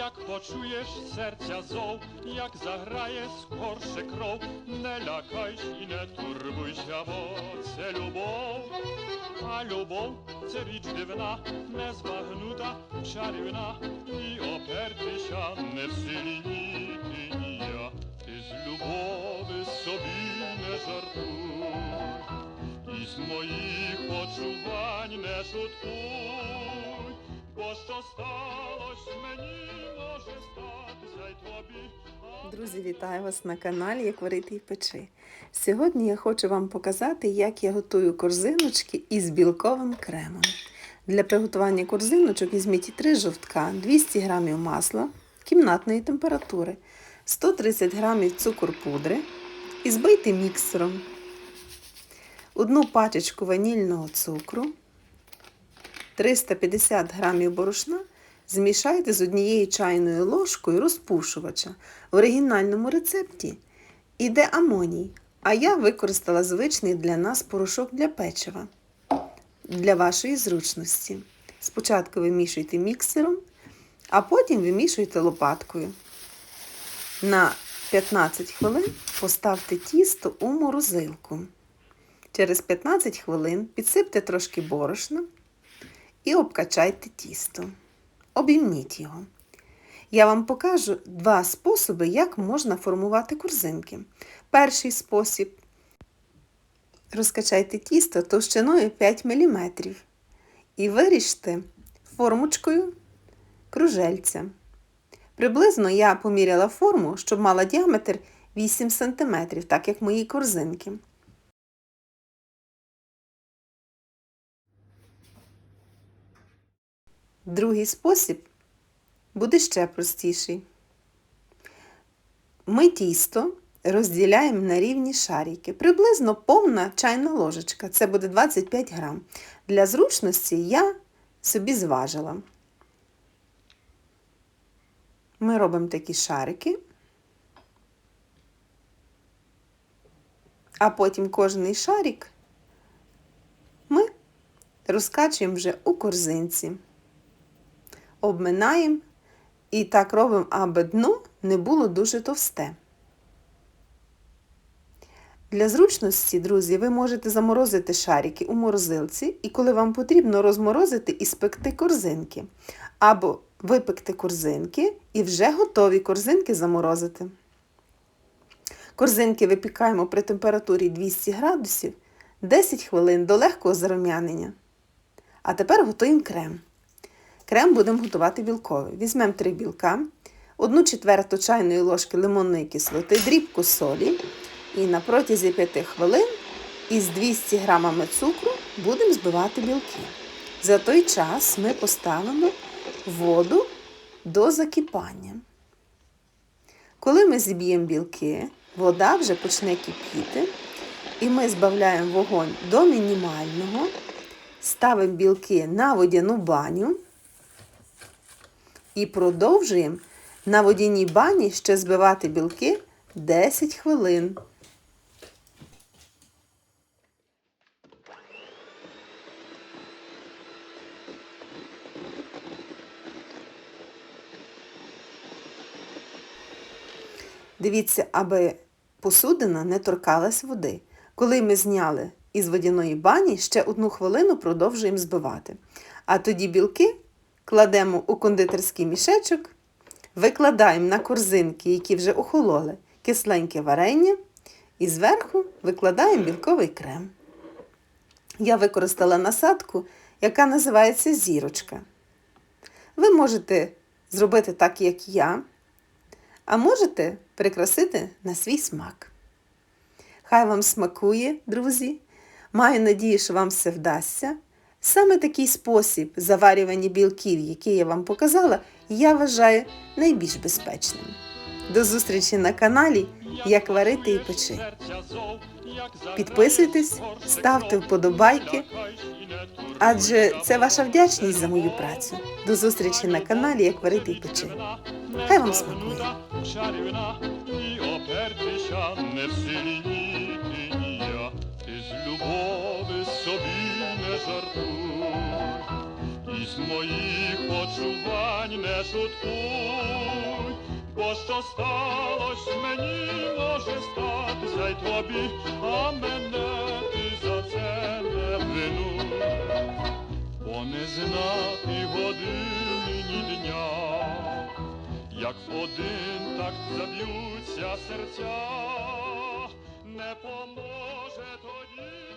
як почуєш серця зов, як заграє скорше кров, не лякайся і не турбуйся, бо це любов. А любов це річ дивна, незбагнута, чарівна, і опертися не в силі ні ти, ні я. Ти з любови собі не жартуй, і з моїх почувань не шуткуй, бо що сталося мені, Друзі, вітаю вас на каналі Як варити і печи. Сьогодні я хочу вам показати, як я готую корзиночки із білковим кремом. Для приготування корзиночок візьміть 3 жовтка, 200 г масла кімнатної температури, 130 г цукор пудри і збийте міксером. Одну пачечку ванільного цукру, 350 г борошна Змішайте з однією чайною ложкою розпушувача. В оригінальному рецепті іде амоній, а я використала звичний для нас порошок для печива для вашої зручності. Спочатку вимішуйте міксером, а потім вимішуйте лопаткою. На 15 хвилин поставте тісто у морозилку. Через 15 хвилин підсипте трошки борошна і обкачайте тісто. Обіймніть його. Я вам покажу два способи, як можна формувати корзинки. Перший спосіб розкачайте тісто товщиною 5 мм і виріжте формочкою кружельця. Приблизно я поміряла форму, щоб мала діаметр 8 см, так як мої корзинки. Другий спосіб буде ще простіший. Ми тісто розділяємо на рівні шарики. Приблизно повна чайна ложечка. Це буде 25 грам. Для зручності я собі зважила. Ми робимо такі шарики, а потім кожний шарик ми розкачуємо вже у корзинці обминаємо і так робимо, аби дно не було дуже товсте. Для зручності, друзі, ви можете заморозити шарики у морозилці і коли вам потрібно розморозити і спекти корзинки. Або випекти корзинки і вже готові корзинки заморозити. Корзинки випікаємо при температурі 200 градусів 10 хвилин до легкого зарум'янення. А тепер готуємо крем. Крем будемо готувати білковий. Візьмемо 3 білка, 1 четверту чайної ложки лимонної кислоти, дрібку солі і на протязі 5 хвилин із 200 грамами цукру будемо збивати білки. За той час ми поставимо воду до закипання. Коли ми зіб'ємо білки, вода вже почне кипіти, і ми збавляємо вогонь до мінімального, ставимо білки на водяну баню. І продовжуємо на водяній бані ще збивати білки 10 хвилин. Дивіться, аби посудина не торкалась води. Коли ми зняли із водяної бані, ще одну хвилину продовжуємо збивати. А тоді білки кладемо у кондитерський мішечок, викладаємо на корзинки, які вже охололи, кисленьке варення, і зверху викладаємо білковий крем. Я використала насадку, яка називається зірочка. Ви можете зробити так, як я, а можете прикрасити на свій смак. Хай вам смакує, друзі. Маю надію, що вам все вдасться. Саме такий спосіб заварювання білків, який я вам показала, я вважаю найбільш безпечним. До зустрічі на каналі Як варити і печи. Підписуйтесь, ставте вподобайки, адже це ваша вдячність за мою працю. До зустрічі на каналі Як варити і печи. Хай вам смакує. Не в силі ні ти, жартуй. із моїх почувань не шуткуй, бо що сталося мені може статися й тобі, а мене ти за це не винуй, бо не знати години ні дня, як один так заб'ються серця, не поможе тоді.